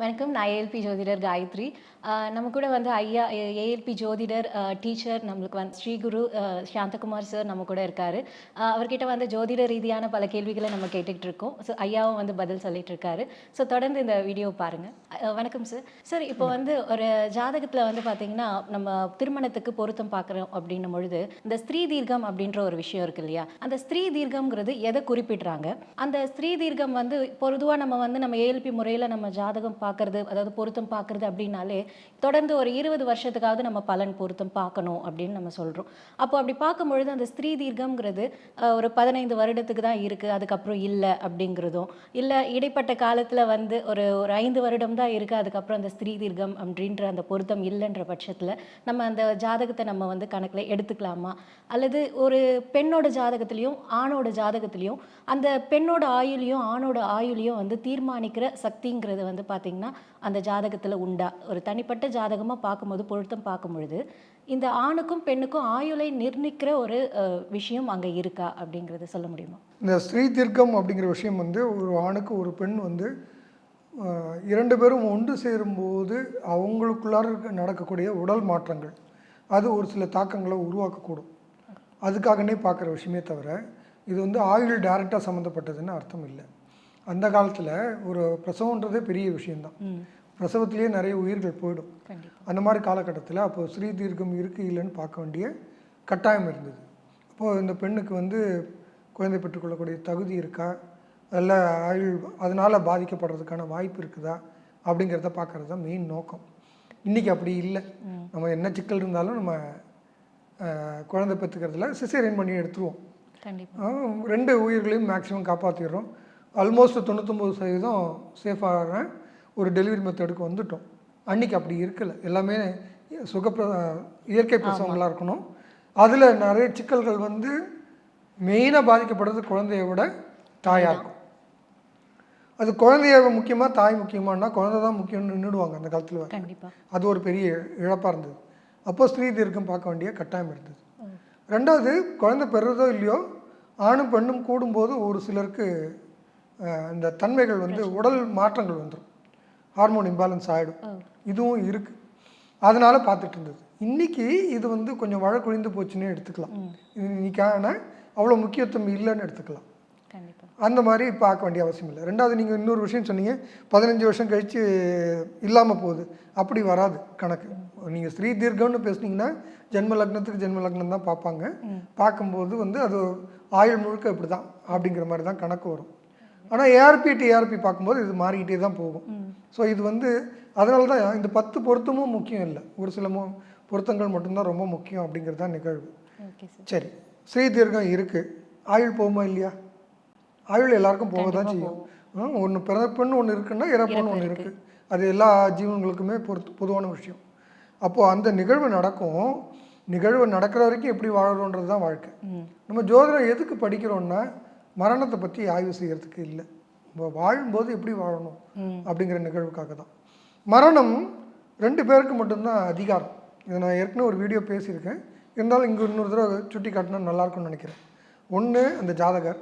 வணக்கம். நான் ஏஎல்பி ஜோதிடர் காயத்ரி. நம்ம கூட வந்து ஐயா ஏஎல்பி ஜோதிடர் டீச்சர் நம்மளுக்கு வந்து ஸ்ரீகுரு சாந்தகுமார் சார் நம்ம கூட இருக்காரு. அவர்கிட்ட வந்து ஜோதிட ரீதியான பல கேள்விகளை நம்ம கேட்டுக்கிட்டு இருக்கோம். ஸோ ஐயாவும் வந்து பதில் சொல்லிட்டு இருக்காரு. ஸோ தொடர்ந்து இந்த வீடியோ பாருங்க. வணக்கம் சார் சார் இப்போ வந்து ஒரு ஜாதகத்தில் வந்து பார்த்தீங்கன்னா நம்ம திருமணத்துக்கு பொருத்தம் பார்க்குறோம் அப்படின்னும் பொழுது இந்த ஸ்திரீ தீர்க்கம் அப்படின்ற ஒரு விஷயம் இருக்கு இல்லையா? அந்த ஸ்திரீ தீர்க்கம்ங்கிறது எதை குறிப்பிடுறாங்க? அந்த ஸ்திரீ தீர்க்கம் வந்து பொதுவாக நம்ம வந்து நம்ம ஏஎல்பி முறையில் நம்ம ஜாதகம் பார்க்கறது அதாவது பொருத்தம் பார்க்கறது அப்படின்னாலே தொடர்ந்து ஒரு இருபது வருஷத்துக்காவது நம்ம பலன் பொருத்தம் பார்க்கணும் அப்படின்னு நம்ம சொல்கிறோம் அப்போ அப்படி பார்க்கும்பொழுது அந்த ஸ்திரீ தீர்க்கம்ங்கிறது ஒரு பதினைந்து வருடத்துக்கு தான் இருக்குது அதுக்கப்புறம் இல்லை அப்படிங்கிறதும். இல்லை இடைப்பட்ட காலத்தில் வந்து ஒரு ஒரு ஐந்து வருடம் தான் இருக்குது அதுக்கப்புறம் அந்த ஸ்திரீ தீர்க்கம் அப்படின்ற அந்த பொருத்தம் இல்லைன்ற பட்சத்தில் நம்ம அந்த ஜாதகத்தை நம்ம வந்து கணக்கில் எடுத்துக்கலாமா? அல்லது ஒரு பெண்ணோட ஜாதகத்துலேயும் ஆணோட ஜாதகத்திலையும் அந்த பெண்ணோட ஆயுளையும் ஆணோட ஆயுளையும் வந்து தீர்மானிக்கிற சக்திங்கிறது வந்து பார்த்திங்கன்னா அந்த ஜாதகத்தில் உண்டா? ஒரு தனிப்பட்ட ஜாதகமாக பார்க்கும்போது பொருத்தம் பார்க்கும் பொழுது இந்த ஆணுக்கும் பெண்ணுக்கும் ஆயுளை நிர்ணயிக்கிற ஒரு விஷயம் அங்கே இருக்கா? அப்படிங்கிறத சொல்ல முடியுமா? இந்த ஸ்ரீ தீர்க்கம் அப்படிங்கிற விஷயம் வந்து ஒரு ஆணுக்கு ஒரு பெண் வந்து இரண்டு பேரும் ஒன்று சேரும்போது அவங்களுக்குள்ளார நடக்கக்கூடிய உடல் மாற்றங்கள் அது ஒரு சில தாக்கங்களை உருவாக்கக்கூடும். அதுக்காகனே பார்க்குற விஷயமே தவிர இது வந்து ஆயுள் டைரெக்டாக சம்மந்தப்பட்டதுன்னு அர்த்தம் இல்லை. அந்த காலத்தில் ஒரு பிரசவன்றதே பெரிய விஷயம்தான். பிரசவத்திலேயே நிறைய உயிர்கள் போயிடும். அந்த மாதிரி காலகட்டத்தில் அப்போ ஸ்ரீ தீர்க்கம் இருக்கு இல்லைன்னு பார்க்க வேண்டிய கட்டாயம் இருந்தது. அப்போது இந்த பெண்ணுக்கு வந்து குழந்தை பெற்றுக்கொள்ளக்கூடிய தகுதி இருக்கா? அல்ல ஆயுள் அதனால் பாதிக்கப்படுறதுக்கான வாய்ப்பு இருக்குதா? அப்படிங்கிறத பார்க்கறது தான் மெயின் நோக்கம். இன்றைக்கி அப்படி இல்லை. நம்ம என்ன சிக்கல் இருந்தாலும் நம்ம குழந்தை பெற்றுக்கிறதுல சிசேரியன் பண்ணி எடுத்துருவோம். ரெண்டு உயிர்களையும் மேக்ஸிமம் காப்பாற்றிடுறோம் ஆல்மோஸ்ட் தொண்ணூத்தொம்பது சதவீதம் சேஃபான ஒரு டெலிவரி மெத்தடுக்கு வந்துட்டோம். அன்னைக்கு அப்படி இருக்கல. எல்லாமே சுகப்பிர இயற்கை பிரசவங்களாக இருக்கணும். அதில் நிறைய சிக்கல்கள் வந்து மெயினாக பாதிக்கப்படுறது குழந்தைய விட தாயாக இருக்கும் அது குழந்தைய முக்கியமாக தாய் முக்கியமானா குழந்தை தான் முக்கியம்னு நின்றுடுவாங்க அந்த காலத்தில். அது ஒரு பெரிய இழப்பாக இருந்தது. அப்போ ஸ்திரீ தீர்க்கம் பார்க்க வேண்டிய கட்டாயம் இருந்தது. ரெண்டாவது குழந்தை பெறுறதோ இல்லையோ ஆணும் பெண்ணும் கூடும்போது ஒரு சிலருக்கு இந்த தன்மைகள் வந்து உடல் மாற்றங்கள் வந்துடும் ஹார்மோன் இம்பேலன்ஸ் ஆகிடும் இதுவும் இருக்குது அதனால் பார்த்துட்டு இருந்தது. இன்னைக்கு இது வந்து கொஞ்சம் வழக்குழிந்து போச்சுன்னே எடுத்துக்கலாம். இது இன்னைக்கான அவ்வளோ முக்கியத்துவம் இல்லைன்னு எடுத்துக்கலாம். அந்த மாதிரி பார்க்க வேண்டிய அவசியம் இல்லை. ரெண்டாவது நீங்கள் இன்னொரு விஷயம் சொன்னீங்க. பதினஞ்சு வருஷம் கழித்து இல்லாமல் போகுது. அப்படி வராது கணக்கு. நீங்கள் ஸ்ரீ தீர்க்கம்னு பேசுனீங்கன்னா ஜென்ம லக்னத்துக்கு ஜென்ம லக்னம் தான் பார்ப்பாங்க. பார்க்கும்போது வந்து அது ஆயுள் முழுக்க இப்படி தான் அப்படிங்கிற மாதிரி தான் கணக்கு வரும். ஆனால் ஏஆர்பி டிஆர்பி பார்க்கும்போது இது மாறிக்கிட்டே தான் போகும். ஸோ இது வந்து அதனால தான் இந்த பத்து பொருத்தமும் முக்கியம் இல்லை. ஒரு சில மு பொருத்தங்கள் மட்டும்தான் ரொம்ப முக்கியம் அப்படிங்கிறது தான் நிகழ்வு. சார். ஸ்ரீ தீர்க்கம் இருக்குது ஆயுள் போகுமா இல்லையா? ஆயுள் எல்லாருக்கும் போக தான் செய்யும். ஒன்று பிறப்புன்னு ஒன்று இருக்குன்னா இறப்புன்னு ஒன்று இருக்குது அது எல்லா ஜீவன்களுக்குமே பொறுத்து பொதுவான விஷயம். அப்போது அந்த நிகழ்வு நடக்கும். நிகழ்வு நடக்கிற வரைக்கும் எப்படி வாழறோன்றது தான் வாழ்க்கை. நம்ம ஜோதிடம் எதுக்கு படிக்கிறோம்னா மரணத்தை பற்றி ஆய்வு செய்யறதுக்கு இல்லை. வாழும்போது எப்படி வாழணும் அப்படிங்கிற நிகழ்வுக்காக தான் மரணம் ரெண்டு பேருக்கு மட்டும்தான் அதிகாரம். இதை நான் ஏற்கனவே ஒரு வீடியோ பேசியிருக்கேன். இருந்தாலும் இங்கே இன்னொரு தடவை சுட்டி காட்டினா நல்லா இருக்கும்னு நினைக்கிறேன். ஒன்று அந்த ஜாதகர்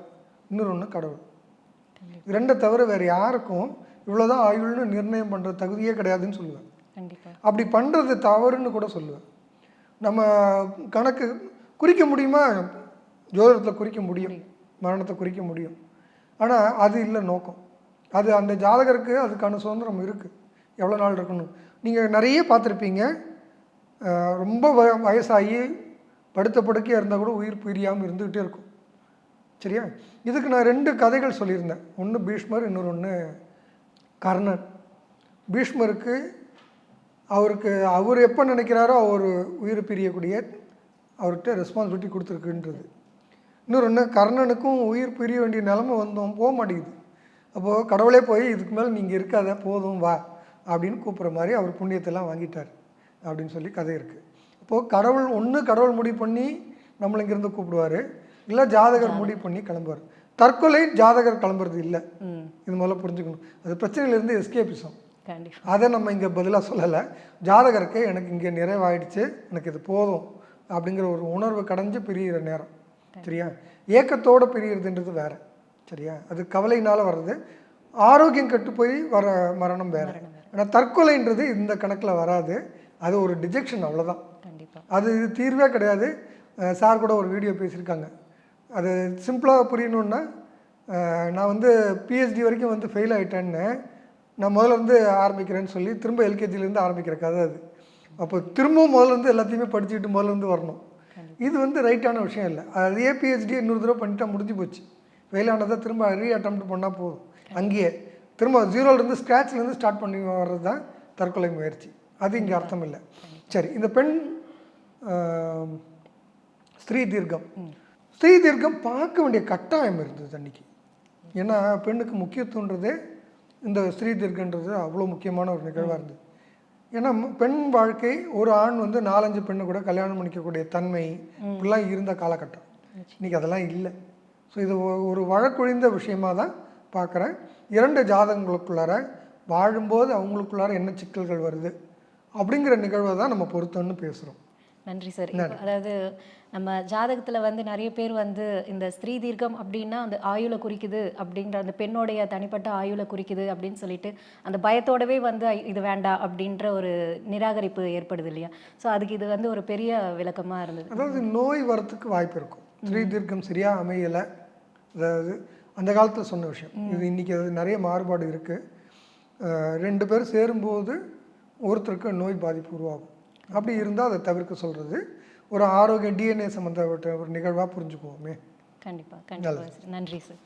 இன்னொரு ஒன்று கடவுள் ரெண்டை தவிர வேறு யாருக்கும் இவ்வளோதான் ஆயுள்னு நிர்ணயம் பண்ணுற தகுதியே கிடையாதுன்னு சொல்லுவேன். அப்படி பண்ணுறது தவறுன்னு கூட சொல்லுவேன். நம்ம கணக்கு குறிக்க முடியுமா? ஜோதிடத்தில் குறிக்க முடியும். மரணத்தை குறிக்க முடியும். ஆனால் அது இல்லை நோக்கம். அது அந்த ஜாதகருக்கு அதுக்கான சுதந்திரம் இருக்குது எவ்வளோ நாள் இருக்கணும்? நீங்கள் நிறைய பார்த்துருப்பீங்க. ரொம்ப வ வயசாகி படுத்த படுக்கையாக இருந்தால் கூட உயிர் பிரியாமல் இருந்துக்கிட்டே இருக்கும். சரியா? இதுக்கு நான் ரெண்டு கதைகள் சொல்லியிருந்தேன். ஒன்று பீஷ்மர் இன்னொரு ஒன்று கர்ணன். பீஷ்மருக்கு அவருக்கு அவர் எப்போ நினைக்கிறாரோ அவர் உயிர் பிரியக்கூடிய அவர்கிட்ட ரெஸ்பான்சிபிலிட்டி கொடுத்துருக்குன்றது. இன்னொரு கர்ணனுக்கும் உயிர் பிரிய வேண்டிய நிலமை வந்தோம் போக மாட்டேங்குது. அப்போது கடவுளே போய் இதுக்கு மேலே நீங்கள் இருக்காத போதும் வா அப்படின்னு கூப்பிட்ற மாதிரி அவர் புண்ணியத்தெல்லாம் வாங்கிட்டார் அப்படின்னு சொல்லி கதை இருக்குது அப்போது கடவுள் ஒன்று கடவுள் முடிவு பண்ணி நம்மளை இங்கேருந்து கூப்பிடுவார். இல்லை ஜாதகர் முடிவு பண்ணி கிளம்புவார். தற்கொலை ஜாதகர் கிளம்புறது இல்லை. இது முதல்ல புரிஞ்சுக்கணும். அது பிரச்சனையிலேருந்து எஸ்கேபிசம். அதை நம்ம இங்கே பதிலாக சொல்லலை. ஜாதகருக்கு எனக்கு இங்கே நிறைவாயிடுச்சு எனக்கு இது போதும் அப்படிங்கிற ஒரு உணர்வு கடைஞ்சு பிரியிற நேரம். சரியா? ஏக்கத்தோடு பிரியறதுன்றது வேற. சரியா? அது கவலையினால் வர்றது. ஆரோக்கியம் கெட்டு போய் வர மரணம் வேற. ஆனால் தற்கொலைன்றது இந்த கணக்கில் வராது. அது ஒரு டிஜெக்ஷன் அவ்வளோதான் அது இது தீர்வே கிடையாது. சார் கூட ஒரு வீடியோ பேசியிருக்காங்க. அது சிம்பிளாக புரியணுன்னா நான் வந்து பிஹெச்டி வரைக்கும் வந்து ஃபெயில் ஆகிட்டேன்னு நான் முதல்ல இருந்து ஆரம்பிக்கிறேன்னு சொல்லி திரும்ப எல்கேஜிலேருந்து ஆரம்பிக்கிற கதை அது. அப்போ திரும்பவும் முதல்ல இருந்து எல்லாத்தையுமே படிச்சுக்கிட்டு முதல்ல இருந்து வரணும். இது வந்து ரைட்டான விஷயம் இல்லை. அதே பிஹெச்டி இன்னொரு தடவை பண்ணிட்டா முடிஞ்சு போச்சு. ஃபெயில் ஆனதை திரும்ப ரீ அட்டம் பண்ணால் போதும். அங்கேயே. திரும்ப ஜீரோலேருந்து ஸ்க்ராட்ச்லேருந்து ஸ்டார்ட் பண்ணி வர்றது தான் தற்கொலை முயற்சி. அது இங்கே அர்த்தம் இல்லை. சரி இந்த பெண் ஸ்திரீ தீர்க்கம். ஸ்திரீ தீர்க்கம் பார்க்க வேண்டிய கட்டாயம் இருந்தது அன்னைக்கு. ஏன்னா பெண்ணுக்கு முக்கியத்துவன்றதே இந்த ஸ்திரீ தீர்க்கன்றது அவ்வளோ முக்கியமான ஒரு நிகழ்வாக இருந்தது. ஏன்னா பெண் வாழ்க்கை ஒரு ஆண் வந்து நாலஞ்சு பெண்ணை கூட கல்யாணம் பண்ணிக்கக்கூடிய தன்மை இப்படிலாம் இருந்த காலகட்டம். இன்னைக்கு அதெல்லாம் இல்லை. ஸோ இது ஒரு வழக்கொழிந்த விஷயமா தான் பார்க்குறேன் இரண்டு ஜாதகங்களுக்குள்ளார வாழும்போது அவங்களுக்குள்ளார என்ன சிக்கல்கள் வருது? அப்படிங்கிற நிகழ்வை தான் நம்ம பொருத்தம்னு பேசுகிறோம் நன்றி சார். அதாவது நம்ம ஜாதகத்துல வந்து நிறைய பேர் வந்து இந்த ஸ்திரீ தீர்க்கம் அப்படின்னா அந்த ஆயுளை குறிக்குது அப்படின்ற அந்த பெண்ணோடைய தனிப்பட்ட ஆயுளை குறிக்குது அப்படின்னு சொல்லிட்டு அந்த பயத்தோடவே வந்து இது வேண்டாம் அப்படின்ற ஒரு நிராகரிப்பு ஏற்படுது இல்லையா? ஸோ அதுக்கு இது வந்து ஒரு பெரிய விளக்கமா இருந்தது. அதாவது நோய் வரத்துக்கு வாய்ப்பு இருக்கும். ஸ்ரீ தீர்க்கம் சரியா அமையலை. அதாவது அந்த காலத்தில் சொன்ன விஷயம். இது இன்னைக்கு அது நிறைய மாறுபாடு இருக்குது ரெண்டு பேர் சேரும்போது ஒருத்தருக்கு நோய் பாதிப்பு உருவாகும். அப்படி இருந்தால் அதை தவிர்க்க சொல்கிறது ஒரு ஆரோக்கிய டிஎன்ஏ சம்மந்தப்பட்ட ஒரு நிகழ்வாக புரிஞ்சுக்குவோமே. கண்டிப்பா கண்டிப்பா சார் நன்றி சார்